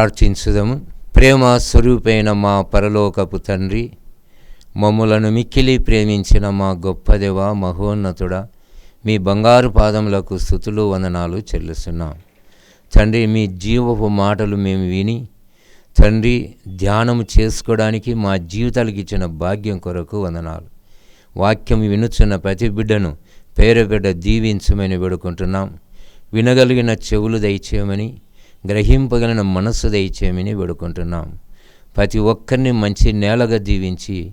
ప్రార్థించుదము. ప్రేమ స్వరూపైన మా పరలోకపు తండ్రి మమ్ములను మిక్కిలి ప్రేమించిన మా గొప్ప దేవ మీ బంగారు పాదములకు స్థుతులు వందనాలు చెల్లిస్తున్నాం. తండ్రి మీ జీవపు మాటలు మేము విని తండ్రి ధ్యానము చేసుకోవడానికి మా జీవితాలకు ఇచ్చిన భాగ్యం కొరకు వందనాలు. వాక్యం వినుచున్న ప్రతి బిడ్డను పేరు బిడ్డ దీవించమని వేడుకుంటున్నాం. వినగలిగిన చెవులు దయచేయమని గ్రహింపగలిగిన మనస్సు దయచేయమని వేడుకుంటున్నాం. ప్రతి ఒక్కరిని మంచి నేలగా దీవించి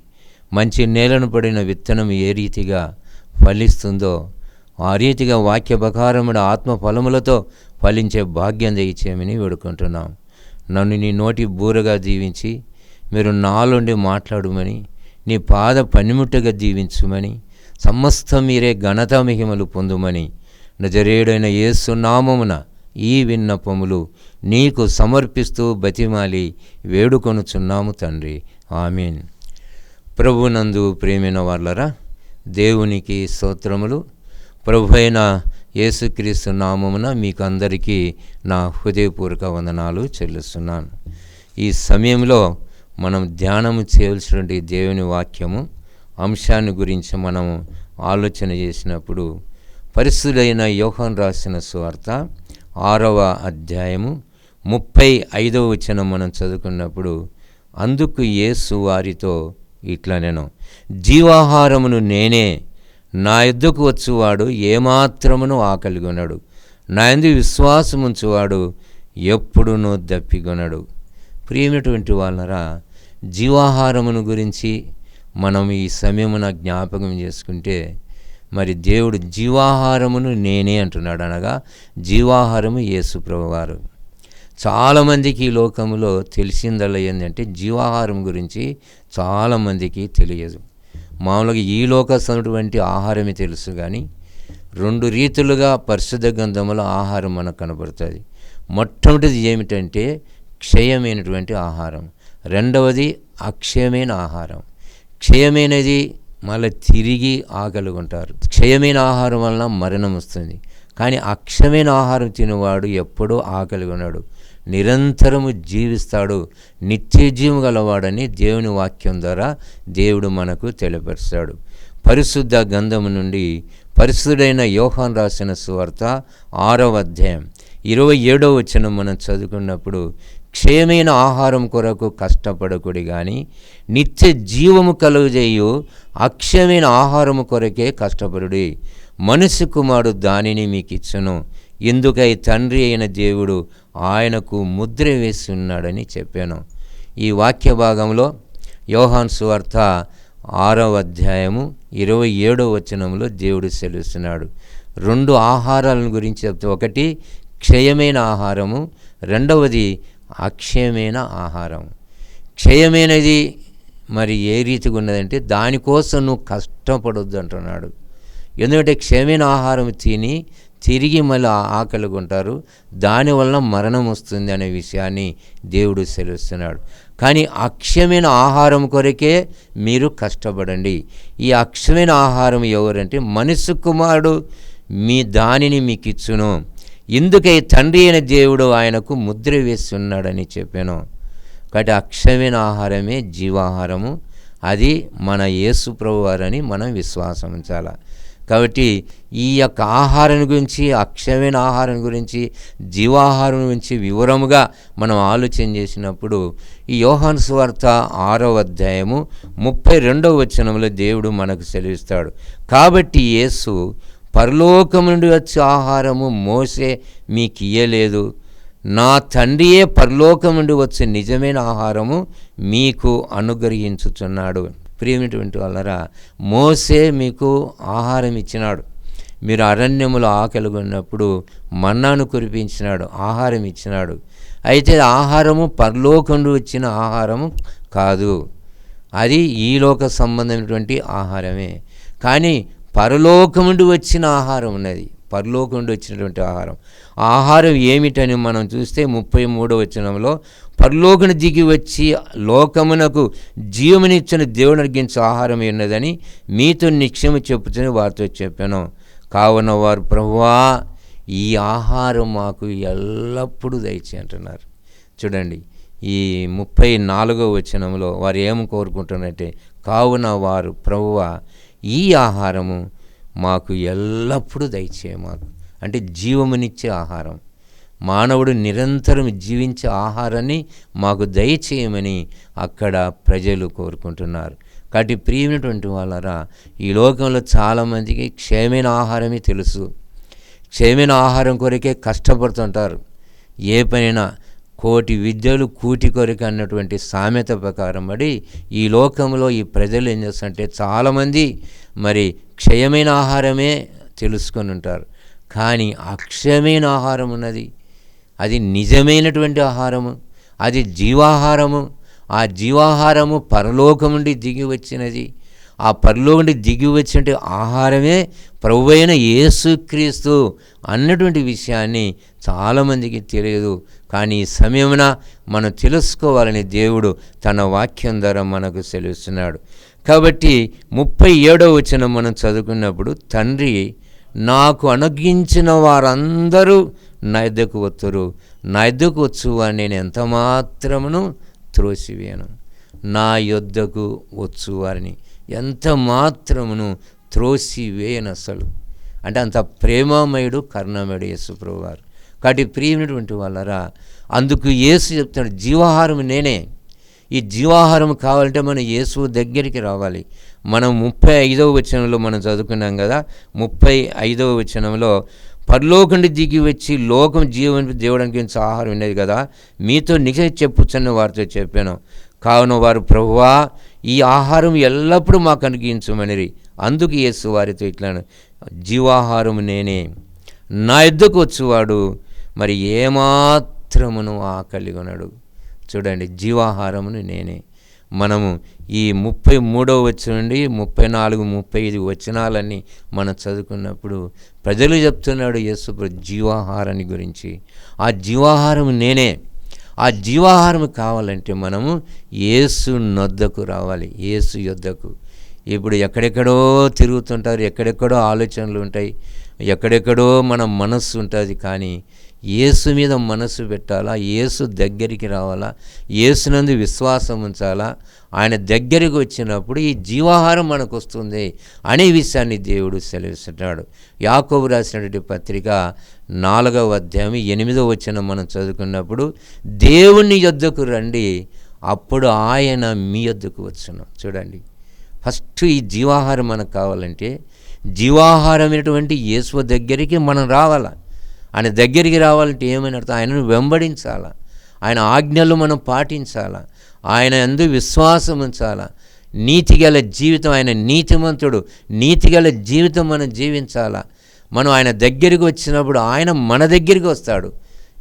మంచి నేలను పడిన విత్తనం ఏ రీతిగా ఫలిస్తుందో ఆ రీతిగా వాక్య ప్రకారముడు ఆత్మ ఫలములతో ఫలించే భాగ్యం దయచేయమని వేడుకుంటున్నాం. నన్ను నీ నోటి బూరగా దీవించి మీరు నాలుండి మాట్లాడమని నీ పాద పనిముట్టగా దీవించుమని సమస్తం మీరే ఘనత మహిమలు పొందుమని నజరేడైన యేసు నామమున ఈ విన్నపములు నీకు సమర్పిస్తూ బతిమాలి వేడుకొనుచున్నాము తండ్రి. ఆమెన్. ప్రభునందు ప్రేమైన వాళ్ళరా దేవునికి స్తోత్రములు. ప్రభు అయిన యేసుక్రీస్తు నామమున మీకు అందరికీ నా హృదయపూర్వక వందనాలు చెల్లిస్తున్నాను. ఈ సమయంలో మనం ధ్యానము చేయాల్సినటువంటి దేవుని వాక్యము అంశాన్ని గురించి మనము ఆలోచన చేసినప్పుడు పరిస్థితులైన యోహన్ రాసిన సువార్త ఆరవ అధ్యాయము ముప్పై ఐదవ వచనం మనం చదువుకున్నప్పుడు అందుకు యేసు వారితో ఇట్లా నేను జీవాహారమును నేనే నా యుద్ధకు వచ్చువాడు ఏమాత్రమును ఆకలిగొనడు. నా ఎందు విశ్వాసముంచువాడు ఎప్పుడునూ దప్పిగొనడు. ప్రియమైనటువంటి వాళ్ళరా జీవాహారమును గురించి మనం ఈ సమయమున జ్ఞాపకం చేసుకుంటే మరి దేవుడు జీవాహారమును నేనే అంటున్నాడు అనగా జీవాహారము యేసు ప్రభువారు చాలామందికి ఈ లోకంలో తెలిసిందల్లా ఏంటంటే జీవాహారం గురించి చాలామందికి తెలియదు. మామూలుగా ఈ లోకస్తున్నటువంటి ఆహారమే తెలుసు కానీ రెండు రీతులుగా పరిశుద్ధ గంధముల ఆహారం మనకు కనబడుతుంది. మొట్టమొదటిది ఏమిటంటే క్షయమైనటువంటి ఆహారం రెండవది అక్షయమైన ఆహారం. క్షయమైనది మళ్ళీ తిరిగి ఆకలిగుంటారు క్షయమైన ఆహారం వలన మరణం వస్తుంది. కానీ అక్షయమైన ఆహారం తినేవాడు ఎప్పుడూ ఆకలిగొన్నాడు నిరంతరము జీవిస్తాడు. నిత్యజీవం గలవాడని దేవుని వాక్యం ద్వారా దేవుడు మనకు తెలియపరుస్తాడు. పరిశుద్ధ గంధము నుండి పరిశుద్ధుడైన యోహాన్ రాసిన సువార్త ఆరవ అధ్యాయం. ఇరవై ఏడవ వచనం మనం చదువుకున్నప్పుడు క్షయమైన ఆహారం కొరకు కష్టపడకుడి కానీ నిత్య జీవము కలుగజేయు అక్షయమైన ఆహారము కొరకే కష్టపడుడి. మనుష్య కుమారుడు దానిని మీకు ఇచ్చును ఎందుకై తండ్రి అయిన దేవుడు ఆయనకు ముద్ర వేస్తున్నాడని చెప్పాను. ఈ వాక్య భాగంలో యోహాన్ సువార్త ఆరవ అధ్యాయము ఇరవై ఏడవ వచనంలో దేవుడు సెలవుస్తున్నాడు రెండు ఆహారాలను గురించి చెప్తే ఒకటి క్షయమైన ఆహారము రెండవది అక్షయమైన ఆహారం? క్షయమైనది? మరి ఏ రీతిగా ఉన్నదంటే దానికోసం నువ్వు కష్టపడొద్దు అంటున్నాడు ఎందుకంటే క్షయమైన ఆహారం తిని తిరిగి మళ్ళీ ఆకలి కొంటారు దానివల్ల మరణం వస్తుంది అనే విషయాన్ని దేవుడు సెలవుస్తున్నాడు. కానీ అక్షయమైన ఆహారం కొరకే మీరు కష్టపడండి. ఈ అక్షయమైన ఆహారం ఎవరంటే మనసు కుమారుడు మీ దానిని మీకు ఇచ్చును ఇందుకే తండ్రి అయిన దేవుడు ఆయనకు ముద్ర వేస్తున్నాడని చెప్పాను. కాబట్టి అక్షమైన ఆహారమే జీవాహారము. అది మన యేసు ప్రభువారని మనం విశ్వాసం ఉంచాలి. కాబట్టి ఈ యొక్క ఆహారం గురించి అక్షయమైన ఆహారం గురించి జీవాహారం గురించి వివరముగా మనం ఆలోచన చేసినప్పుడు ఈ యోహాను సువార్త ఆరో అధ్యాయము ముప్పై రెండవ వచనంలో దేవుడు మనకు సెలవిస్తాడు. కాబట్టి యేసు పరలోకము నుండి వచ్చే ఆహారము మోసే మీకు ఇయ్యలేదు నా తండ్రియే పరలోకం నుండి వచ్చే నిజమైన ఆహారము మీకు అనుగ్రహించుచున్నాడు. ప్రియమైనటువంటి వాళ్ళరా మోసే మీకు ఆహారం ఇచ్చినాడు. మీరు అరణ్యములో ఆకలిగొన్నప్పుడు మన్నాను కురిపించినాడు ఆహారం ఇచ్చినాడు. అయితే ఆహారము పరలోకంలో వచ్చిన ఆహారము కాదు. అది ఈ లోక సంబంధమైనటువంటి ఆహారమే. కానీ పరలోకముండి వచ్చిన ఆహారం ఉన్నది. పరలోకముండి వచ్చినటువంటి ఆహారం. ఆహారం ఏమిటని మనం చూస్తే ముప్పై మూడవ వచనంలో పరలోకను దిగి వచ్చి లోకమునకు జీవమునిచ్చిన దేవుని అర్గించే ఆహారం ఉన్నదని మీతో నిత్యము చెప్పుతని వారితో చెప్పాను. కావున వారు ప్రభువా ఈ ఆహారం మాకు ఎల్లప్పుడూ దయచే అంటున్నారు. చూడండి ఈ ముప్పై నాలుగో వచనంలో వారు ఏం కోరుకుంటున్నట్టే కావున వారు ప్రభువ ఈ ఆహారము మాకు ఎల్లప్పుడూ దయచేయమాకు అంటే జీవమునిచ్చే ఆహారం. మానవుడు నిరంతరం జీవించే ఆహారాన్ని మాకు దయచేయమని అక్కడ ప్రజలు కోరుకుంటున్నారు. కాబట్టి ప్రియమైనటువంటి వాళ్ళరా ఈ లోకంలో చాలామందికి క్షయమైన ఆహారమే తెలుసు. క్షయమైన ఆహారం కొరకే కష్టపడుతుంటారు. ఏ పనైనా కోటి విద్యలు కూటి కొరకు అన్నటువంటి సామెత ప్రకారం మరి ఈ లోకంలో ఈ ప్రజలు ఏం చేస్తారంటే చాలామంది మరి క్షయమైన ఆహారమే తెలుసుకొని ఉంటారు. కానీ అక్షయమైన ఆహారం ఉన్నది. అది నిజమైనటువంటి ఆహారము. అది జీవాహారము. ఆ జీవాహారము పరలోకం నుండి దిగి వచ్చినది. ఆ పరలోకం దిగి వచ్చినటువంటి ఆహారమే ప్రభువైన యేసుక్రీస్తు అన్నటువంటి విషయాన్ని చాలామందికి తెలియదు. కానీ ఈ సమయమున మనం తెలుసుకోవాలని దేవుడు తన వాక్యం ద్వారా మనకు సెలవుస్తున్నాడు. కాబట్టి ముప్పై ఏడవ వచ్చిన మనం చదువుకున్నప్పుడు తండ్రి నాకు అనుగించిన వారందరూ నా ఎద్దకు వత్తురు. నా ఎద్దకు వచ్చు అని నేను ఎంత మాత్రమును త్రోసివేయను. నా యొద్దకు వచ్చు వారిని ఎంత మాత్రమును త్రోసివేయను అసలు? అంటే అంత ప్రేమమయుడు కరుణమయుడు యేసు ప్రభు వారు కాబట్టి ప్రియమైనటువంటి వాళ్ళరా అందుకు యేసు చెప్తున్నాడు జీవాహారం నేనే. ఈ జీవాహారం కావాలంటే మనం యేసు దగ్గరికి రావాలి. మనం ముప్పై ఐదవ వచనంలో మనం చదువుకున్నాం కదా ముప్పై ఐదవ వచనంలో పరలోకండి దిగి వచ్చి లోకం జీవన దేవుడానికి ఆహారం ఉండేది కదా మీతో నిజ చెప్పుచ్చని వారితో చెప్పాను. కావున వారు ప్రభువా ఈ ఆహారం ఎల్లప్పుడూ మాకు అనుగించమనిరి అందుకు యేసు వారితో ఇట్లా జీవాహారం నేనే. నా ఎద్దుకు వచ్చేవాడు మరి ఏమాత్రమును ఆ కొనడు. చూడండి జీవాహారమును నేనే. మనము ఈ ముప్పై మూడవ వచ్చిన నుండి ముప్పై నాలుగు ముప్పై ఐదు వచనాలన్నీ మనం చదువుకున్నప్పుడు ప్రజలు చెప్తున్నాడు యేసు జీవాహారాన్ని గురించి. ఆ జీవాహారం నేనే. ఆ జీవాహారం కావాలంటే మనము ఏసు నొద్దకు రావాలి ఏసు యొద్దకు. ఇప్పుడు ఎక్కడెక్కడో తిరుగుతుంటారు ఎక్కడెక్కడో ఆలోచనలు ఉంటాయి ఎక్కడెక్కడో మన మనస్సు ఉంటుంది కానీ యేసు మీద మనసు పెట్టాలా? యేసు దగ్గరికి రావాలా? యేసునందు విశ్వాసం ఉంచాలా? ఆయన దగ్గరికి వచ్చినప్పుడు ఈ జీవాహారం మనకు వస్తుంది అనే విషయాన్ని దేవుడు సెలవిస్తున్నాడు. యాకోబు రాసినటువంటి పత్రిక నాలుగవ అధ్యాయం ఎనిమిదవ వచ్చిన మనం చదువుకున్నప్పుడు దేవుని యొద్దకు రండి అప్పుడు ఆయన మీ యొద్దకు వచ్చును. చూడండి. ఫస్ట్ ఈ జీవాహారం మనకు కావాలంటే జీవాహారం అనేటువంటి యేసు దగ్గరికి మనం రావాలి? ఆయన దగ్గరికి రావాలంటే ఏమైనా అర్థం? ఆయనను వెంబడించాలా? ఆయన ఆజ్ఞలు మనం పాటించాలా? ఆయన ఎందు విశ్వాసం ఉంచాలా? నీతిగల జీవితం ఆయన నీతిమంతుడు. నీతిగల జీవితం మనం జీవించాలా? మనం ఆయన దగ్గరికి వచ్చినప్పుడు ఆయన మన దగ్గరికి వస్తాడు.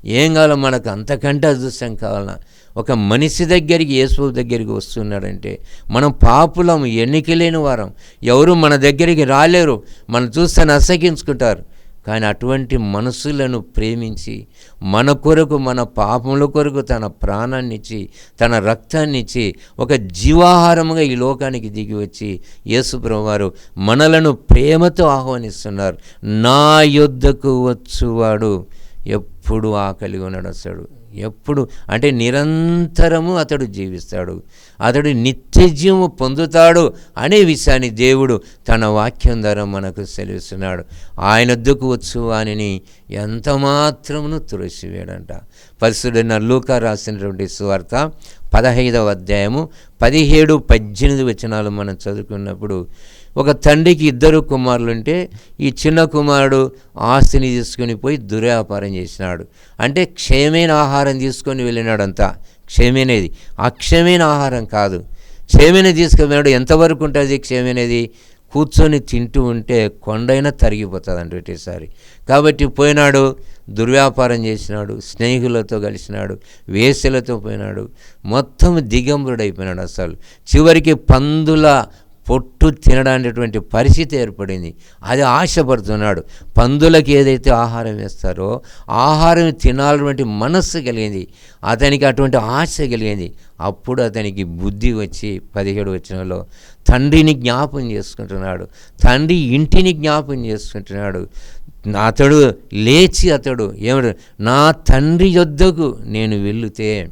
ఏం కావాలో మనకు అంతకంటే అదృష్టం కావాలన్నా ఒక మనిషి దగ్గరికి యేసు దగ్గరికి వస్తున్నాడంటే మనం పాపులం ఎన్నికలేని వారం. ఎవరు మన దగ్గరికి రాలేరు. మనం చూస్తే నసగించుకుంటారు కానీ అటువంటి మనసులను ప్రేమించి మన కొరకు మన పాపముల కొరకు తన ప్రాణాన్ని ఇచ్చి తన రక్తాన్ని ఇచ్చి ఒక జీవాహారముగా ఈ లోకానికి దిగి వచ్చి యేసుప్రభు వారు మనలను ప్రేమతో ఆహ్వానిస్తున్నారు. నా యొద్దకు వచ్చువాడు ఎప్పుడు ఆకలి ఉన్నాడు ఎప్పుడు? అంటే నిరంతరము అతడు జీవిస్తాడు. అతడు నిత్యజీవము పొందుతాడు అనే విషయాన్ని దేవుడు తన వాక్యం ద్వారా మనకు సెలవిస్తున్నాడు. ఆయన వద్దకు వచ్చు వానిని ఎంత మాత్రమును తులసివేడంట పరిశుడైన లూకా రాసినటువంటి సువార్త పదహైదవ అధ్యాయము పదిహేడు పద్దెనిమిది వచనాలు మనం చదువుకున్నప్పుడు ఒక తండ్రికి ఇద్దరు కుమారులు ఉంటే ఈ చిన్న కుమారుడు ఆస్తిని తీసుకొని పోయి దుర్వ్యాపారం చేసినాడు. అంటే క్షయమైన ఆహారం తీసుకొని వెళ్ళినాడంతా. క్షయమైనది అక్షయమైన ఆహారం కాదు. క్షయమైన తీసుకున్నాడు ఎంతవరకు ఉంటుంది క్షయమైనది కూర్చొని తింటూ ఉంటే కొండైనా తరిగిపోతుంది అంటే ఒకటేసారి కాబట్టి పోయినాడు దుర్వ్యాపారం చేసినాడు స్నేహితులతో కలిసినాడు వేసలతో పోయినాడు. మొత్తం దిగంబరుడైపోయినాడు అసలు. చివరికి పందుల పొట్టు తినడానికి పరిస్థితి ఏర్పడింది. అది ఆశపడుతున్నాడు. పందులకు ఏదైతే ఆహారం వేస్తారో ఆహారం తినాలన్నటువంటి మనస్సు కలిగింది. అతనికి అటువంటి ఆశ కలిగింది. అప్పుడు అతనికి బుద్ధి వచ్చి పదిహేడు వచ్చినలో తండ్రిని జ్ఞాపం చేసుకుంటున్నాడు. తండ్రి ఇంటిని జ్ఞాపం చేసుకుంటున్నాడు. అతడు లేచి అతడు ఏమడు? నా తండ్రి యొద్దకు నేను వెళితే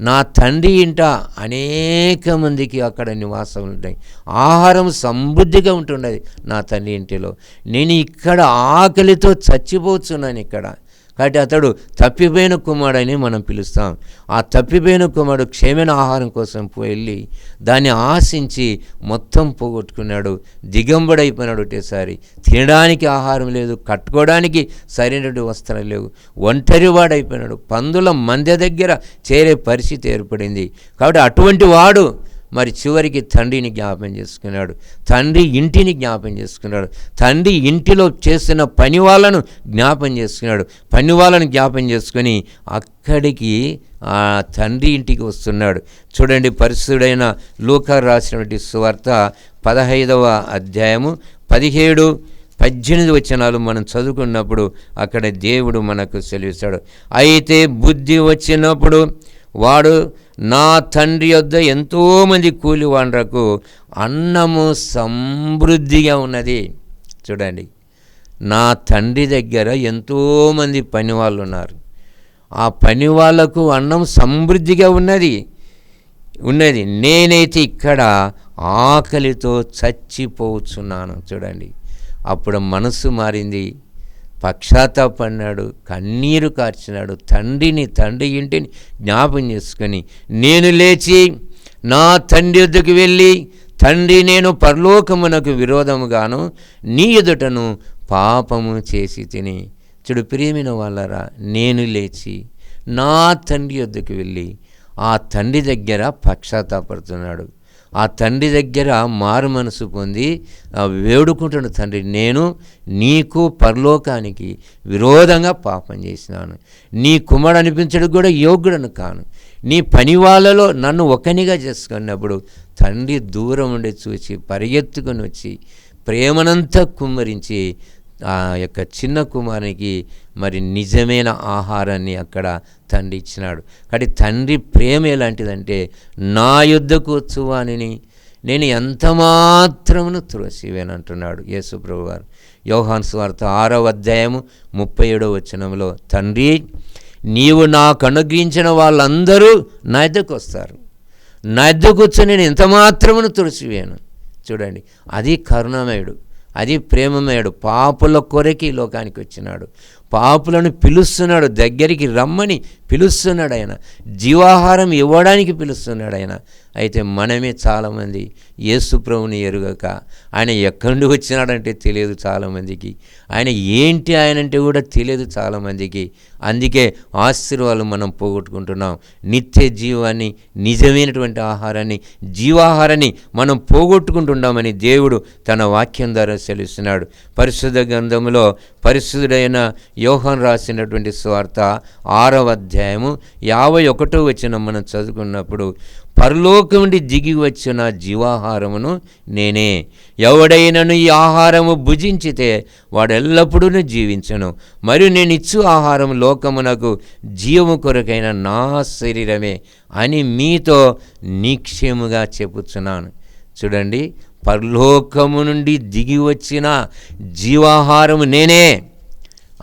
నా తండ్రి ఇంట అనేక మందికి అక్కడ నివాసం ఉంటాయి. ఆహారం సమృద్ధిగా ఉంటున్నది నా తండ్రి ఇంటిలో. నేను ఇక్కడ ఆకలితో చచ్చిపోతున్నాను ఇక్కడ. కాబట్టి అతడు తప్పిపోయిన కుమారుడని మనం పిలుస్తాం. ఆ తప్పిపోయిన కుమారుడు క్షేమైన ఆహారం కోసం వెళ్ళి దాన్ని ఆశించి మొత్తం పోగొట్టుకున్నాడు. దిగంబడైపోయినాడు ఒకటేసారి తినడానికి ఆహారం లేదు కట్టుకోవడానికి సరైనటువంటి వస్త్రాలు లేవు. ఒంటరివాడైపోయినాడు పందుల మందె దగ్గర చేరే పరిస్థితి ఏర్పడింది. కాబట్టి అటువంటి వాడు మరి చివరికి తండ్రిని జ్ఞాపం చేసుకున్నాడు. తండ్రి ఇంటిని జ్ఞాపం చేసుకున్నాడు. తండ్రి ఇంటిలో చేసిన పని వాళ్ళను జ్ఞాపం చేసుకున్నాడు. పని వాళ్ళను జ్ఞాపం చేసుకొని అక్కడికి ఆ తండ్రి ఇంటికి వస్తున్నాడు. చూడండి పరిశుడైన లూకా రాసినటువంటి సువార్త పదహైదవ అధ్యాయము పదిహేడు పద్దెనిమిది వచనాలు మనం చదువుకున్నప్పుడు అక్కడ దేవుడు మనకు సెలవిస్తాడు. అయితే బుద్ధి వచ్చినప్పుడు వాడు నా తండ్రి యొద్ద ఎంతోమంది కూలివాండ్రకు అన్నము సమృద్ధిగా ఉన్నది. చూడండి నా తండ్రి దగ్గర ఎంతోమంది పని వాళ్ళు ఉన్నారు ఆ పని వాళ్ళకు అన్నం సమృద్ధిగా ఉన్నది ఉన్నది. నేనైతే ఇక్కడ ఆకలితో చచ్చిపోతున్నాను. చూడండి అప్పుడు మనసు మారింది. పశ్చాత్తాపడినాడు కన్నీరు కార్చినాడు తండ్రిని తండ్రి ఇంటిని జ్ఞాపం చేసుకొని నేను లేచి నా తండ్రి వద్దకు వెళ్ళి తండ్రి నేను పరలోకమునకు విరోధముగాను నీ ఎదుటను పాపము చేసి తిని. చూడు ప్రేమిన వాళ్ళరా నేను లేచి నా తండ్రి వద్దకు వెళ్ళి ఆ తండ్రి దగ్గర పక్షాతాపడుతున్నాడు ఆ తండ్రి దగ్గర మారు మనసు పొంది వేడుకుంటున్న తండ్రి నేను నీకు పరలోకానికి విరోధంగా పాపం చేసినాను. నీ కుమారుడు అనిపించడానికి కూడా యోగ్యుడను కాను. నీ పని వాళ్ళలో నన్ను ఒకనిగా చేసుకున్నప్పుడు తండ్రి దూరం ఉండి చూసి పరిగెత్తుకొని వచ్చి ప్రేమనంతా కుమ్మరించి ఆ యొక్క చిన్న కుమారునికి మరి నిజమైన ఆహారాన్ని అక్కడ తండ్రి ఇచ్చినాడు. కాబట్టి తండ్రి ప్రేమ ఎలాంటిదంటే నా యుద్ధకు వచ్చువానిని నేను ఎంత మాత్రమును యేసు ప్రభు గారు యోహాన్ స్వార్త ఆరవ అధ్యాయము ముప్పై ఏడవ వచనంలో తండ్రి నీవు నాకు అనుగ్రహించిన వాళ్ళందరూ నా ఎద్దకు వస్తారు. నా ఎద్దకు వచ్చి నేను ఎంత మాత్రమును తుడిసివేను చూడండి అది కరుణమయుడు. అది ప్రేమమయుడు పాపుల కొరకి ఈ లోకానికి వచ్చినాడు. పాపులను పిలుస్తున్నాడు దగ్గరికి రమ్మని పిలుస్తున్నాడు ఆయన. జీవాహారం ఇవ్వడానికి పిలుస్తున్నాడు ఆయన. అయితే మనమే చాలామంది ఏసుప్రభుని ఎరుగక ఆయన ఎక్కడి నుండి వచ్చినాడంటే తెలియదు చాలామందికి. ఆయన ఏంటి ఆయన అంటే కూడా తెలియదు చాలామందికి. అందుకే ఆశీర్వాదాలు మనం పోగొట్టుకుంటున్నాం. నిత్య జీవాన్ని నిజమైనటువంటి ఆహారాన్ని జీవాహారాన్ని మనం పోగొట్టుకుంటున్నామని దేవుడు తన వాక్యం ద్వారా సెలుస్తున్నాడు. పరిశుద్ధ గ్రంథంలో పరిశుద్ధుడైన యోహన్ రాసినటువంటి స్వార్థ ఆరవ అధ్యాయము యాభై ఒకటో వచ్చిన మనం చదువుకున్నప్పుడు పరలోకముండి దిగి వచ్చిన జీవాహారమును నేనే. ఎవడైనను ఈ ఆహారము భుజించితే వాడెల్లప్పుడూ జీవించను. మరియు నేను ఇచ్చు ఆహారం లోకమునకు జీవము కొరకైన నా శరీరమే అని మీతో నిక్షేముగా చెప్పుచున్నాను. చూడండి పరలోకము నుండి దిగి వచ్చిన జీవాహారము నేనే.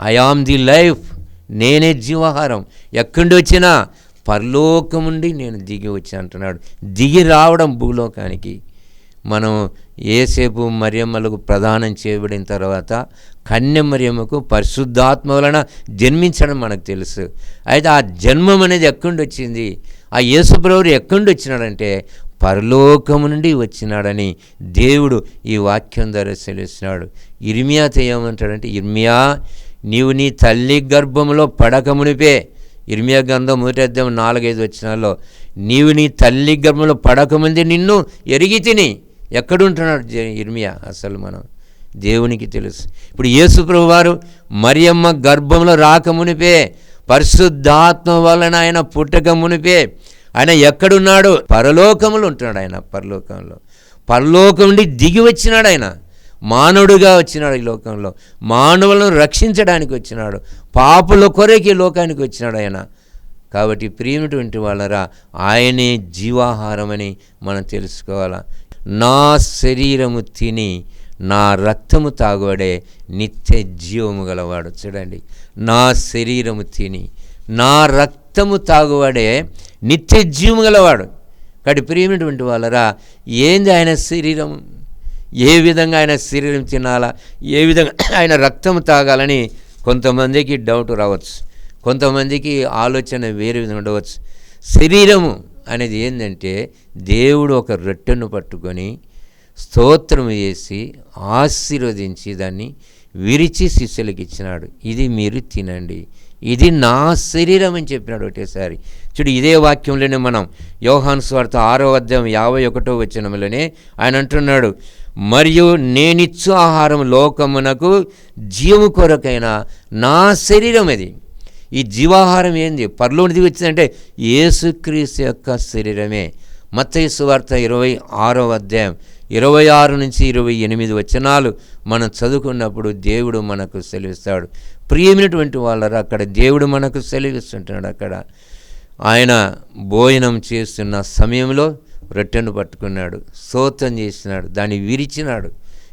ఐ ఆమ్ ది లైఫ్ నేనే జీవాహారం. ఎక్కడి వచ్చినా పరలోకముండి నేను దిగి వచ్చి అంటున్నాడు. దిగి రావడం భూలోకానికి. మనం ఏసేపు మరియమ్మలకు ప్రదానం చేయబడిన తర్వాత కన్య మరియమ్మకు పరిశుద్ధాత్మ వలన జన్మించడం మనకు తెలుసు. అయితే ఆ జన్మం అనేది ఎక్కడి వచ్చింది ఆ యేసుప్రభుడు ఎక్కడి వచ్చినాడంటే పరలోకము నుండి వచ్చినాడని దేవుడు ఈ వాక్యం ద్వారా సెలవుస్తున్నాడు. ఇర్మియాతో ఏమంటాడంటే ఇర్మియా నీవు నీ తల్లి గర్భంలో పడకమునిపే ఇర్మియా గ్రంథం మొదటి అధ్యాయం నాలుగైదు వచ్చినాల్లో నీవు నీ తల్లి గర్భంలో పడకముందే నిన్ను ఎరిగి తిని. ఎక్కడుంటున్నాడు ఇర్మియా అసలు మనం? దేవునికి తెలుసు. ఇప్పుడు యేసుప్రభు వారు మరియమ్మ గర్భంలో రాకమునిపే పరిశుద్ధాత్మ వలన ఆయన పుట్టక మునిపే ఆయన ఎక్కడున్నాడు? పరలోకములు ఉంటున్నాడు ఆయన పరలోకంలో. పరలోకం నుండి దిగి వచ్చినాడు ఆయన. మానవుడుగా వచ్చినాడు ఈ లోకంలో. మానవులను రక్షించడానికి వచ్చినాడు. పాపుల కొరకి లోకానికి వచ్చినాడు ఆయన. కాబట్టి ప్రియమైనటువంటి వాళ్ళరా ఆయనే జీవాహారమని మనం తెలుసుకోవాలా? నా శరీరము తిని నా రక్తము తాగువాడే నిత్య జీవము గలవాడు. చూడండి. నా శరీరము తిని నా రక్తము తాగువాడే నిత్య జీవము గలవాడు. కాబట్టి ప్రియమైనటువంటి వాళ్ళరా ఏంది ఆయన శరీరం ఏ విధంగా ఆయన శరీరం తినాలా ఏ విధంగా ఆయన రక్తం తాగాలని కొంతమందికి డౌట్ రావచ్చు. కొంతమందికి ఆలోచన వేరే విధంగా ఉండవచ్చు. శరీరము అనేది ఏంటంటే దేవుడు ఒక రొట్టెను పట్టుకొని స్తోత్రం చేసి ఆశీర్వదించి దాన్ని విరిచి శిష్యులకు ఇచ్చినాడు. ఇది మీరు తినండి. ఇది నా శరీరం అని చెప్పినాడు ఒకటేసారి చూడు ఇదే వాక్యంలోనే మనం యోహాన్ స్వార్థ ఆరో అధ్యాయం యాభై ఒకటో వచనంలోనే ఆయన అంటున్నాడు మరియు నేనిచ్చు ఆహారం లోకమునకు జీవము కొరకైన నా శరీరం అది. ఈ జీవాహారం ఏంది? పరలోనిది వచ్చిందంటే యేసుక్రీస్తు యొక్క శరీరమే. మత్తయి సువార్త ఇరవై ఆరో అధ్యాయం ఇరవై ఆరు నుంచి ఇరవై ఎనిమిది వచనాలు మనం చదువుకున్నప్పుడు దేవుడు మనకు సెలవిస్తాడు. ప్రియమైనటువంటి వాళ్ళరా అక్కడ దేవుడు మనకు సెలవిస్తుంటున్నాడు అక్కడ. ఆయన భోజనం చేస్తున్న సమయంలో రొట్టెను పట్టుకున్నాడు స్తోత్రం చేసినాడు దాన్ని విరిచినాడు.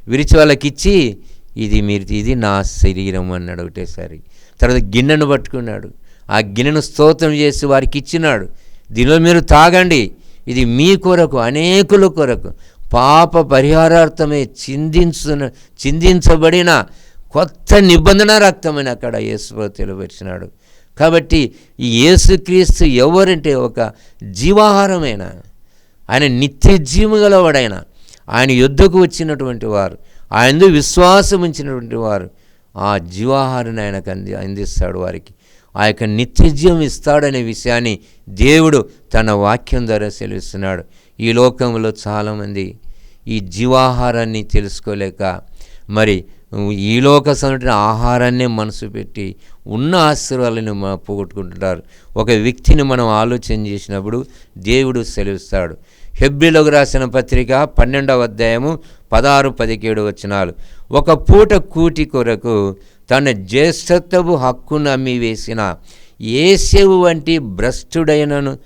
విరిచి వాళ్ళకిచ్చి ఇది మీరు ఇది నా శరీరం అన్నాడు ఒకటేసారి. తర్వాత గిన్నెను పట్టుకున్నాడు. ఆ గిన్నెను స్తోత్రం చేసి వారికి ఇచ్చినాడు దీనిలో మీరు తాగండి. ఇది మీ కొరకు అనేకుల కొరకు. పాప పరిహారార్థమే చిందించు చిందించబడిన కొత్త నిబంధన రక్తమని అక్కడ యేసు తెలియపరిచినాడు. కాబట్టి ఈ యేసుక్రీస్తు ఎవరంటే ఒక జీవాహారమైన ఆయన నిత్య జీవము గలవాడైన ఆయన యుద్ధకు వచ్చినటువంటి వారు ఆయన విశ్వాసం ఉంచినటువంటి వారు ఆ జీవాహారాన్ని ఆయనకు అంది అందిస్తాడు వారికి. ఆ యొక్క నిత్యజీవం ఇస్తాడనే విషయాన్ని దేవుడు తన వాక్యం ద్వారా సెలవిస్తున్నాడు. ఈ లోకంలో చాలామంది ఈ జీవాహారాన్ని తెలుసుకోలేక మరి ఈ లోక సంఘటన ఆహారాన్నే మనసు పెట్టి ఉన్న ఆశీర్వాదాలను పోగొట్టుకుంటున్నారు. ఒక వ్యక్తిని మనం ఆలోచన చేసినప్పుడు దేవుడు సెలవిస్తాడు. హెబ్రిలోకి రాసిన పత్రిక పన్నెండవ అధ్యాయము పదహారు పదిహేడు వచనాలు. ఒక పూట కూటి కొరకు తన జ్యేష్ఠత్వపు హక్కును అమ్మి వేసిన ఏసేవు వంటి భ్రష్టుడైనను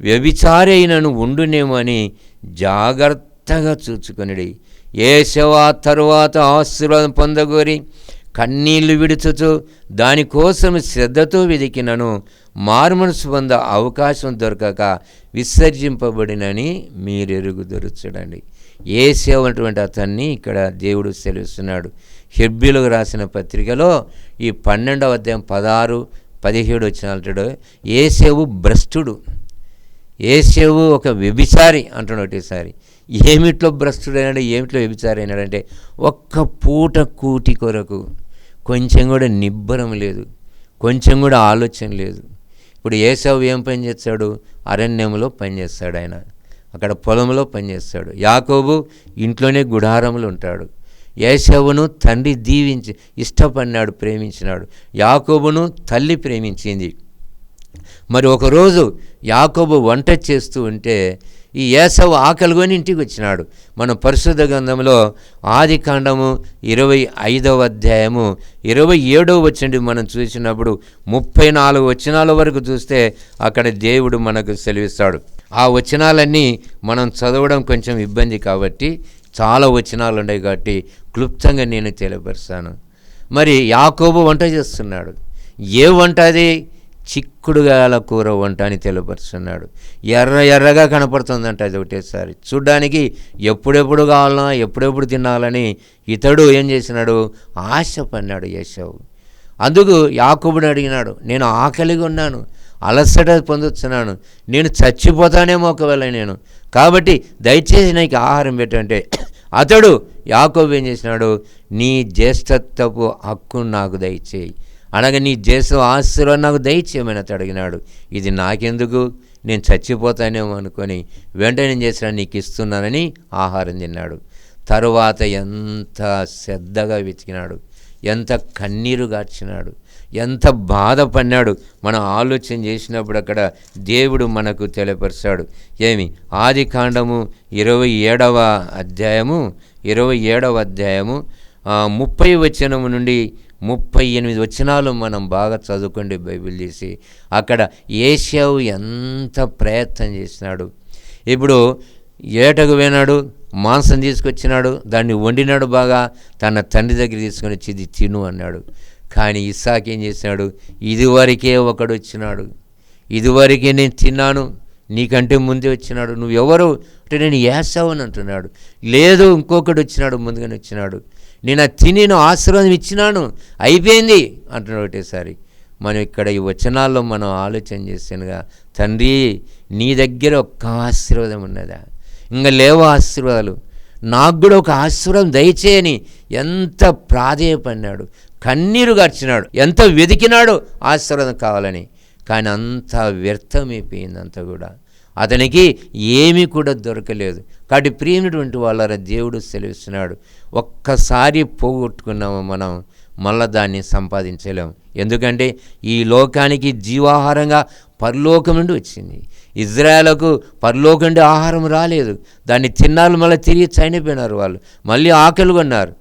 వ్యభిచారైనను ఉండునేమని జాగ్రత్తగా చూచుకొనిడి. ఏసేవ తరువాత ఆశీర్వాదం పొందగోరి కన్నీళ్ళు విడుచుచు దానికోసం శ్రద్ధతో వెదికినను. మార్మనసు పొంద అవకాశం దొరకక విసర్జింపబడినని మీరు ఎరుగుదరు చూడండి. ఏ సేవటువంటి అతన్ని ఇక్కడ దేవుడు సెలవిస్తున్నాడు. హెబ్బీలకు రాసిన పత్రికలో ఈ పన్నెండవ అధ్యాయం పదహారు పదిహేడు వచ్చిన అంటాడు ఏసేవు భ్రష్టుడు. ఏసేవు ఒక వ్యభిచారి అంటున్నాడు ఒకటిసారి ఏమిట్లో భ్రష్టుడైనాడు ఏమిట్లో వ్యభిచారైనాడంటే ఒక్క పూట కూటి కొరకు కొంచెం కూడా నిబ్బరం లేదు కొంచెం కూడా ఆలోచన లేదు. ఇప్పుడు ఏసవ్ ఏం పని చేస్తాడు? అరణ్యంలో పనిచేస్తాడు ఆయన. అక్కడ పొలంలో పనిచేస్తాడు యాకోబు ఇంట్లోనే గుడారంలో ఉంటాడు. ఏసవును తండ్రి దీవించి ఇష్టపడినాడు ప్రేమించినాడు. యాకోబును తల్లి ప్రేమించింది. మరి ఒకరోజు యాకోబు వంట చేస్తూ ఉంటే ఈ ఏసవ ఆకలిగొని ఇంటికి వచ్చినాడు. మన పరిశుద్ధ గ్రంథంలో ఆది కాండము ఇరవై ఐదవ అధ్యాయము ఇరవై ఏడవ వచ్చండి మనం చూసినప్పుడు ముప్పై నాలుగు వచనాల వరకు చూస్తే అక్కడ దేవుడు మనకు సెలవిస్తాడు. ఆ వచనాలన్నీ మనం చదవడం కొంచెం ఇబ్బంది కాబట్టి చాలా వచనాలు ఉన్నాయి కాబట్టి క్లుప్తంగా నేను తెలియపరుస్తాను. మరి యాకోబు వంట చేస్తున్నాడు. ఏ వంట అది? చిక్కుడుగాయల కూర వంట అని తెలియపరుస్తున్నాడు ఎర్ర ఎర్రగా కనపడుతుందంట అది ఒకటేసారి. చూడ్డానికి ఎప్పుడెప్పుడు కావాలన్నా ఎప్పుడెప్పుడు తినాలని ఇతడు ఏం చేసినాడు? ఆశ పన్నాడు యేసవు అందుకు యాకుబుడు అడిగినాడు నేను ఆకలిగా ఉన్నాను అలసట పొందుతున్నాను నేను చచ్చిపోతానేమో ఒకవేళ నేను. కాబట్టి దయచేసి నాకు ఆహారం పెట్టంటే అతడు యాకోబు ఏం చేసినాడు నీ జ్యేష్ఠత్వపు హక్కు నాకు దయచేయి. అనగా నీ దేశం ఆశీర్వాదం నాకు దయచేయమని అతడు అడిగినాడు. ఇది నాకెందుకు? నేను చచ్చిపోతానేమో అనుకొని వెంటనే చేసిన నీకు ఇస్తున్నానని ఆహారం తిన్నాడు. తరువాత ఎంత శ్రద్ధగా వెతికినాడు. ఎంత కన్నీరు గార్చినాడు. ఎంత బాధపడినాడు మనం ఆలోచన చేసినప్పుడు అక్కడ దేవుడు మనకు తెలియపరిచాడు. ఏమి? ఆది కాండము ఇరవై ఏడవ అధ్యాయము ఇరవై ఏడవ అధ్యాయము ముప్పై వచనము నుండి ముప్పై ఎనిమిది వచనాలు మనం బాగా చదువుకోండి బైబిల్ తీసి. అక్కడ ఏషావు ఎంత ప్రయత్నం చేసినాడు. ఇప్పుడు ఏటకు పోయినాడు మాంసం తీసుకొచ్చినాడు దాన్ని వండినాడు బాగా తన తండ్రి దగ్గర తీసుకొని వచ్చి ఇది తిను అన్నాడు. కానీ ఇస్సాక్ ఏం చేసినాడు? ఇదివరకే ఒకడు వచ్చినాడు. ఇదివరకే నేను తిన్నాను నీకంటే ముందే వచ్చినాడు. నువ్వు ఎవరు అంటే నేను ఏసావు అని అంటున్నాడు. లేదు ఇంకొకడు వచ్చినాడు ముందుగానే వచ్చినాడు. నేను అది తిని నేను ఆశీర్వాదం ఇచ్చినాను. అయిపోయింది అంటున్నాడు ఒకటేసారి. మనం ఇక్కడ ఈ వచనాల్లో మనం ఆలోచన చేసానుగా తండ్రి నీ దగ్గర ఒక్క ఆశీర్వాదం ఉన్నదా? ఇంకా లేవు ఆశీర్వాదాలు. నాకు కూడా ఒక ఆశీర్వాదం దయచేయని ఎంత ప్రాధేయపడినాడు కన్నీరు గడిచినాడు ఎంత వెతికినాడు ఆశీర్వాదం కావాలని. కానీ అంత వ్యర్థమైపోయింది అంతా కూడా. అతనికి ఏమీ కూడా దొరకలేదు. కాబట్టి ప్రియమైనటువంటి వాళ్ళ దేవుడు సెలవిస్తున్నాడు. ఒక్కసారి పోగొట్టుకున్నాము మనం మళ్ళా దాన్ని సంపాదించలేము. ఎందుకంటే ఈ లోకానికి జీవాహారంగా పరలోకం నుండి వచ్చింది. ఇజ్రాయలకు పరలోకం నుండి ఆహారం రాలేదు. దాన్ని తిన్నారు మళ్ళీ తిరిగి చనిపోయినారు వాళ్ళు. మళ్ళీ ఆకలి కొన్నారు.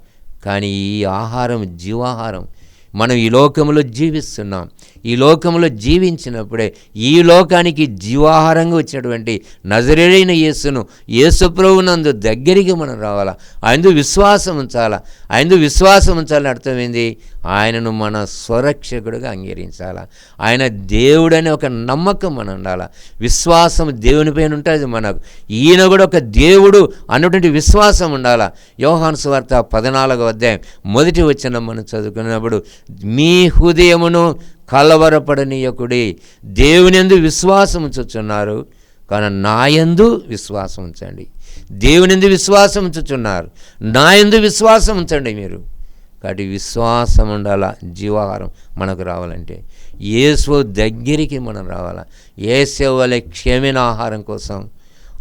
కానీ ఈ ఆహారం జీవాహారం. మనం ఈ లోకంలో జీవిస్తున్నాం. ఈ లోకంలో జీవించినప్పుడే ఈ లోకానికి జీవాహారంగా వచ్చినటువంటి నజరేడైన యేసును యేసు ప్రభునందు దగ్గరికి మనం రావాలా? ఆయన విశ్వాసం ఉంచాలా? ఆయన విశ్వాసం ఉంచాలని అర్థమైంది ఆయనను మన స్వరక్షకుడుగా అంగీకరించాలా? ఆయన దేవుడనే ఒక నమ్మకం మనం ఉండాలా? విశ్వాసం దేవునిపైన ఉంటుంది మనకు. ఈయన కూడా ఒక దేవుడు అన్నటువంటి విశ్వాసం ఉండాలా? యోహాను సువార్త పద్నాలుగో అధ్యాయం మొదటి వచ్చిన మనం చదువుకున్నప్పుడు మీ హృదయమును కలవరపడనీయకుడి దేవునిందు విశ్వాసం ఉంచుచున్నారు కానీ నాయందు విశ్వాసం ఉంచండి దేవునిందు విశ్వాసం ఉంచుచున్నారు నాయందు విశ్వాసం ఉంచండి మీరు. కాబట్టి విశ్వాసం ఉండాలా జీవాహారం మనకు రావాలంటే ఏసో దగ్గరికి మనం రావాలా. ఏసే వలె క్షేమైన ఆహారం కోసం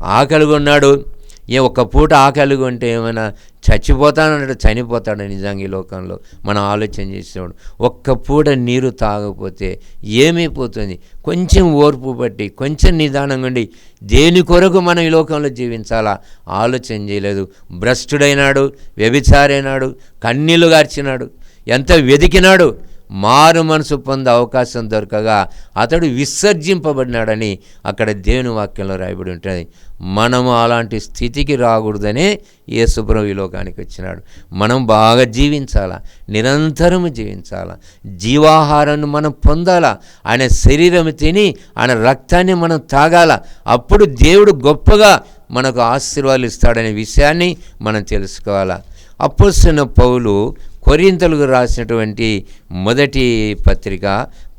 ఆకలిగొన్నాడు. ఏ ఒక్క పూట ఆకలి ఉంటే ఏమైనా చచ్చిపోతానంటే చనిపోతాడు నిజంగా ఈ లోకంలో. మనం ఆలోచన చేసేవాడు. ఒక్క పూట నీరు తాగకపోతే ఏమైపోతుంది కొంచెం ఓర్పు పట్టి కొంచెం నిదానంగా ఉండి దేని కొరకు మనం ఈ లోకంలో జీవించాలా? ఆలోచన చేయలేదు. భ్రష్టుడైనాడు వ్యభిచారైనాడు కన్నీళ్ళు గార్చినాడు ఎంత వెతికినాడు మారు మనసు పొందే అవకాశం దొరకగా అతడు విసర్జింపబడినాడని అక్కడ దేవుని వాక్యంలో రాయబడి ఉంటుంది. మనము అలాంటి స్థితికి రాకూడదనే యేసుప్రభు ఈ లోకానికి వచ్చినాడు. మనం బాగా జీవించాలా? నిరంతరము జీవించాలా? జీవాహారాన్ని మనం పొందాలా? ఆయన శరీరం తిని ఆయన రక్తాన్ని మనం తాగాల? అప్పుడు దేవుడు గొప్పగా మనకు ఆశీర్వాదాలు ఇస్తాడనే విషయాన్ని మనం తెలుసుకోవాలా? అప్పొస్తున్న పౌలు కొరింతలకు రాసినటువంటి మొదటి పత్రిక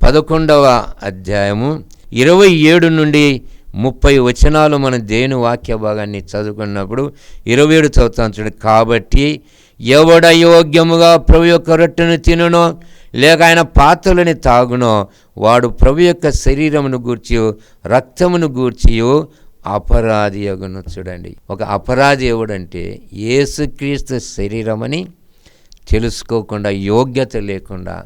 పదకొండవ అధ్యాయము ఇరవై ఏడు నుండి ముప్పై వచనాలు మన దేని వాక్య భాగాన్ని చదువుకున్నప్పుడు ఇరవై ఏడు చదువుతాం చూడండి కాబట్టి ఎవడ యోగ్యముగా ప్రభు యొక్క రొట్టెను తినునో లేక ఆయన పాత్రలని తాగునో వాడు ప్రభు యొక్క శరీరమును గూర్చి రక్తమును గూర్చి అపరాధి అగును చూడండి ఒక అపరాధి ఎవడంటే యేసుక్రీస్తు శరీరమని తెలుసుకోకుండా యోగ్యత లేకుండా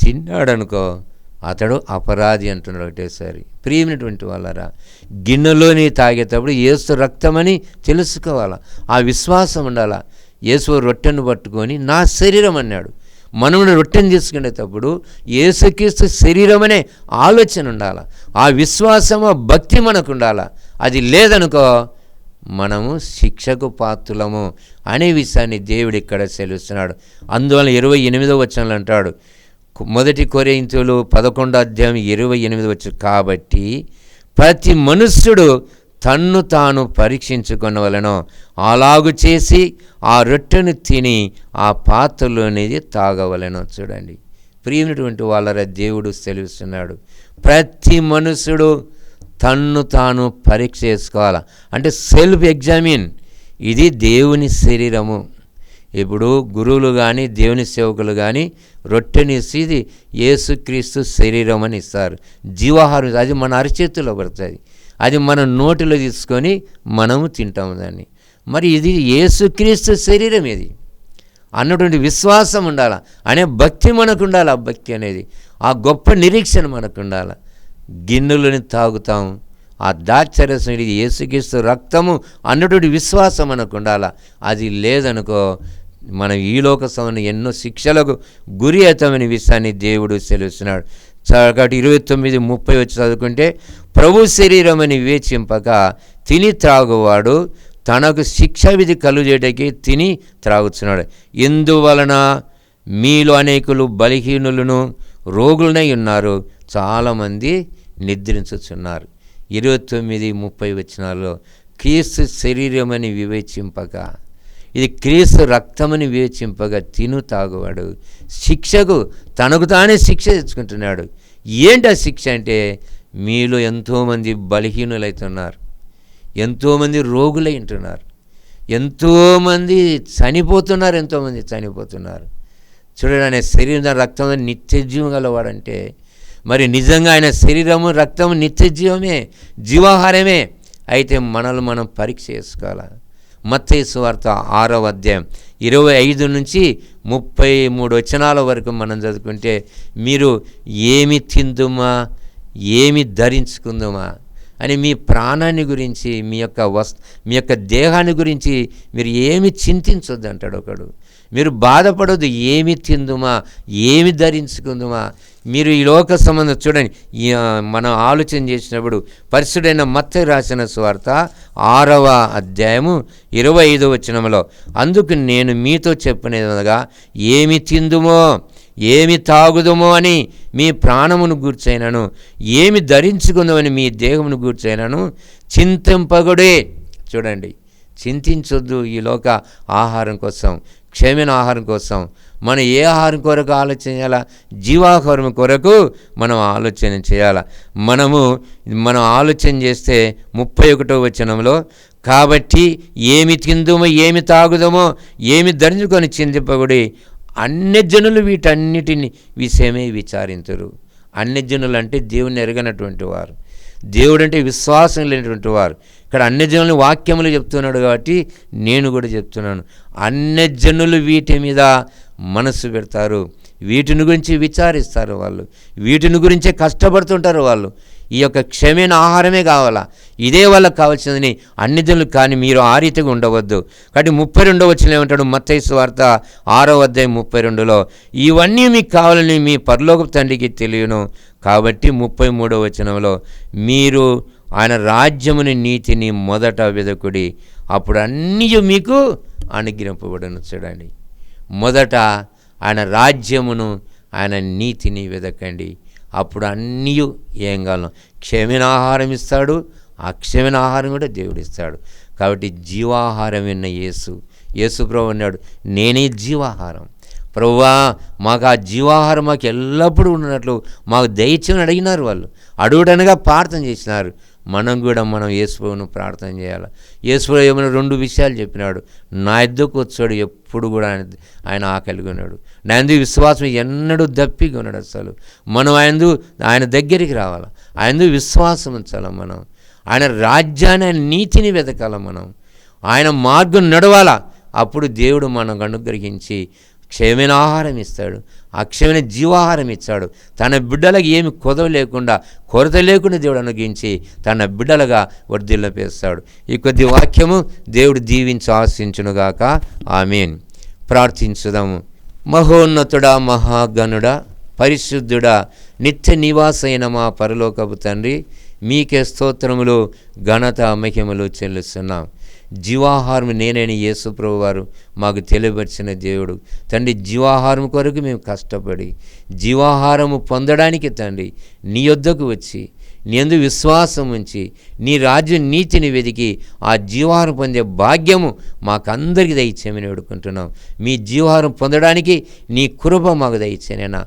తిన్నాడనుకో అతడు అపరాధి అంటున్నాడు ఒకటేసారి. ప్రియమైనటువంటి వాళ్ళరా గిన్నెలోని తాగేటప్పుడు ఏసు రక్తమని తెలుసుకోవాలా? ఆ విశ్వాసం ఉండాలా? యేసు రొట్టెను పట్టుకొని నా శరీరం అన్నాడు. మనమును రొట్టెను తీసుకునేటప్పుడు ఏసుక్రీస్తు శరీరం అనే ఆలోచన ఉండాల? ఆ విశ్వాసం భక్తి మనకు ఉండాలా? అది లేదనుకో మనము శిక్షకు పాత్రులము అనే విషయాన్ని దేవుడు ఇక్కడ సెలుస్తున్నాడు. అందువల్ల ఇరవై ఎనిమిదో వచనంలో అంటాడు మొదటి కొరింతులు పదకొండో అధ్యాయం ఇరవై ఎనిమిది వచ్చు కాబట్టి ప్రతి మనుష్యుడు తన్ను తాను పరీక్షించుకొనవలెనో. అలాగు చేసి ఆ రొట్టెను తిని ఆ పాత్రలోనిది తాగవలెనో. చూడండి ప్రియమైనటువంటి వాళ్ళ దేవుడు సెలవిస్తున్నాడు ప్రతి మనుషుడు తన్ను తాను పరీక్ష చేసుకోవాలి. అంటే సెల్ఫ్ ఎగ్జామిన్. ఇది దేవుని శరీరము. ఇప్పుడు గురువులు కానీ దేవుని సేవకులు కానీ రొట్టెనిసి ఇది యేసుక్రీస్తు శరీరం అని ఇస్తారు. జీవాహారం అది మన అరచేతిలో పడుతుంది. అది మన నోటిలో తీసుకొని మనము తింటాము దాన్ని. మరి ఇది యేసుక్రీస్తు శరీరం ఇది. అన్నటువంటి విశ్వాసం ఉండాలి. అనే భక్తి మనకు ఉండాలి. ఆ భక్తి అనేది. ఆ గొప్ప నిరీక్షణ మనకు ఉండాలి. గిన్నెలని తాగుతాం. ఆ దాచరసం ఇది యేసుక్రీస్తు రక్తము అన్నటువంటి విశ్వాసం మనకు ఉండాలి? అది లేదనుకో మనం ఈ లోక ఎన్నో శిక్షలకు గురి అవుతామని విషయాన్ని దేవుడు సెలవుస్తున్నాడు. కాబట్టి ఇరవై తొమ్మిది ముప్పై వచ్చి చదువుకుంటే ప్రభు శరీరం అని వివేచింపక తిని త్రాగువాడు తనకు శిక్ష విధి కలుగేటకి తిని త్రాగుతున్నాడు. ఎందువలన మీలో అనేకులు బలహీనులను రోగులనై ఉన్నారు? చాలామంది నిద్రించుచున్నారు. ఇరవై తొమ్మిది ముప్పై వచ్చినాల్లో క్రీస్తు శరీరమని వివేచింపగా ఇది క్రీస్తు రక్తమని వివేచింపగా తిను తాగువాడు. శిక్షకు తనకు తానే శిక్ష తెచ్చుకుంటున్నాడు. ఏంటి ఆ శిక్ష అంటే? మీలో ఎంతోమంది బలహీనులైతున్నారు. ఎంతోమంది రోగులై ఉంటున్నారు ఎంతోమంది చనిపోతున్నారు ఎంతోమంది చనిపోతున్నారు. చూడడానికి శరీరం రక్తం నిత్యజీవం గలవాడంటే మరి నిజంగా ఆయన శరీరము రక్తము నిత్యజీవమే జీవాహారమే. అయితే మనల్ని మనం పరీక్ష చేసుకోవాలి? మత్తయి వార్త ఆరవ అధ్యాయం ఇరవై ఐదు నుంచి ముప్పై మూడు వచనాల వరకు మనం చదువుకుంటే మీరు ఏమి తిందుమా? ఏమి ధరించుకుందుమా? అని మీ ప్రాణాన్ని గురించి మీ యొక్క వస్ మీ యొక్క దేహాన్ని గురించి మీరు ఏమి చింతించొద్దు అంటాడు ఒకడు. మీరు బాధపడొద్దు ఏమి తిందుమా? ఏమి ధరించుకుందుమా? మీరు ఈ లోక సంబంధం చూడండి. మనం ఆలోచన చేసినప్పుడు పరిశుడైన మత్త రాసిన స్వార్త ఆరవ అధ్యాయము ఇరవై ఐదో వచనంలో అందుకు నేను మీతో చెప్పినదిగా ఏమి తిందుమో ఏమి తాగుదుమో అని మీ ప్రాణమును గూర్చైనను ఏమి ధరించుకుందామని మీ దేహమును గూర్చైనను చింతింపగుడే. చూడండి చింతించొద్దు ఈ లోక ఆహారం కోసం క్షేమైన ఆహారం కోసం మనం ఏ ఆహారం కొరకు ఆలోచన చేయాలా? జీవాహారం కొరకు మనం ఆలోచన చేయాలా? మనము మనం ఆలోచన చేస్తే ముప్పై ఒకటో వచనంలో కాబట్టి ఏమి తిందుమో ఏమి తాగుదామో ఏమి ధరించుకొని చింతింపగుడి అన్ని జనులు వీటన్నిటిని విషయమే విచారించరు అన్ని జనులు అంటే దేవుని ఎరగనటువంటి వారు. దేవుడు అంటే విశ్వాసం లేనటువంటి వారు. ఇక్కడ అన్ని జనులు వాక్యములు చెప్తున్నాడు కాబట్టి నేను కూడా చెప్తున్నాను. అన్ని జనులు వీటి మీద మనసు పెడతారు. వీటిని గురించి విచారిస్తారు వాళ్ళు. వీటిని గురించే కష్టపడుతుంటారు వాళ్ళు. ఈ యొక్క క్షమైన ఆహారమే కావాలా? ఇదే వాళ్ళకి కావాల్సిందని అన్ని జనులు కానీ మీరు ఆ రీతిగా ఉండవద్దు. కాబట్టి ముప్పై రెండో వచ్చిన ఏమంటాడు? మత్తైసు వార్త ఆరో అధ్యాయం ముప్పై రెండులో ఇవన్నీ మీకు కావాలని మీ పరలోక తండ్రికి తెలియను. కాబట్టి ముప్పై మూడో వచనంలో మీరు ఆయన రాజ్యముని నీతిని మొదట వెదకుడి. అప్పుడు అన్నీ మీకు అనుగ్రహింపబడను. చూడండి. మొదట ఆయన రాజ్యమును ఆయన నీతిని వెదకండి. అప్పుడు అన్నీ ఏం కాలం క్షమైన ఆహారం ఇస్తాడు. ఆ క్షమిన ఆహారం కూడా దేవుడు ఇస్తాడు. కాబట్టి జీవాహారం విన్న యేసు. యేసు ప్రభు అన్నాడు నేనే జీవాహారం. ప్రభువా మాకు ఆ జీవాహారం మాకు ఎల్లప్పుడూ ఉన్నట్లు మాకు దయచేయని అడిగినారు వాళ్ళు. అడుగుడనగా ప్రార్థన చేసినారు. మనం కూడా మనం యేసుప్రభును ప్రార్థన చేయాలి? యేసుప్రభు ఏమైనా రెండు విషయాలు చెప్పినాడు. నా ఎద్దుకు వచ్చాడు ఎప్పుడు కూడా ఆయన ఆయన ఆకలిగా ఉన్నాడు. నా ఎందు విశ్వాసం ఎన్నడూ దప్పిగా ఉన్నాడు అసలు. మనం ఆయన ఆయన దగ్గరికి రావాలి? ఆయన విశ్వాసం ఉంచాలి మనం? ఆయన రాజ్యాన్ని ఆయన నీతిని వెతకాల మనం? ఆయన మార్గం నడవాలా? అప్పుడు దేవుడు మనకు అనుగ్రహించి క్షయమైన ఆహారం ఇస్తాడు. అక్షయమైన జీవాహారం ఇచ్చాడు. తన బిడ్డలకు ఏమి కొదవ లేకుండా కొరత లేకుండా దేవుడు అనుగించి తన బిడ్డలుగా వర్ధిల్లపేస్తాడు ఈ కొద్ది వాక్యము దేవుడు దీవించి ఆశించునుగాక. ఆమెన్. ప్రార్థించుదాము. మహోన్నతుడా మహాగణుడా పరిశుద్ధుడా నిత్య నివాసైన మా పరలోకపు తండ్రి మీకే స్తోత్రములు ఘనత మహిమలు చెల్లిస్తున్నాం. జీవాహారం నేనని యేసుప్రభు వారు మాకు తెలియపరిచిన దేవుడు. తండ్రి జీవాహారం కొరకు మేము కష్టపడి జీవాహారము పొందడానికి తండ్రి నీ యొద్దకు వచ్చి నీ అందు విశ్వాసం ఉంచి నీ రాజ్య నీతిని వెతికి ఆ జీవాహారం పొందే భాగ్యము మాకందరికీ దయచేయమని వేడుకుంటున్నాం. మీ జీవాహారం పొందడానికి నీ కృప మాకు దయచేనైనా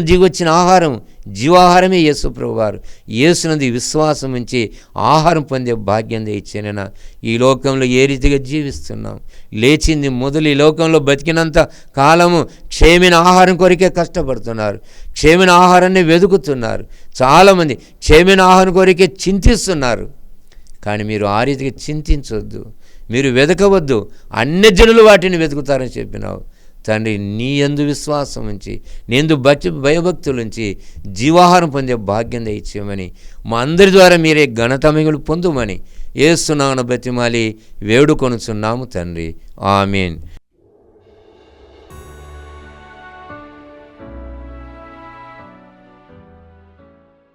జీవి వచ్చిన ఆహారం జీవాహారమే యేసు ప్రభు వారు యేసునంది విశ్వాసం ఉంచి ఆహారం పొందే భాగ్యం ఇచ్చిన ఈ లోకంలో ఏ రీతిగా జీవిస్తున్నాం? లేచింది మొదలు ఈ లోకంలో బతికినంత కాలము క్షేమైన ఆహారం కొరికే కష్టపడుతున్నారు. క్షేమైన ఆహారాన్ని వెతుకుతున్నారు చాలామంది క్షేమైన ఆహారం కొరికే చింతిస్తున్నారు. కానీ మీరు ఆ రీతిగా చింతించవద్దు మీరు వెతకవద్దు అన్ని జనులు వాటిని వెతుకుతారని చెప్పినావు. తండ్రి నీ ఎందు విశ్వాసం ఉంచి నేందు భక్తి భయభక్తులుంచి జీవాహారం పొందే భాగ్యం దయచేయమని మా అందరి ద్వారా మీరే ఘనత మిగులు పొందుమని ఏస్తున్నాను బతిమాలి వేడుకొనుచున్నాము తండ్రి. ఆమెన్.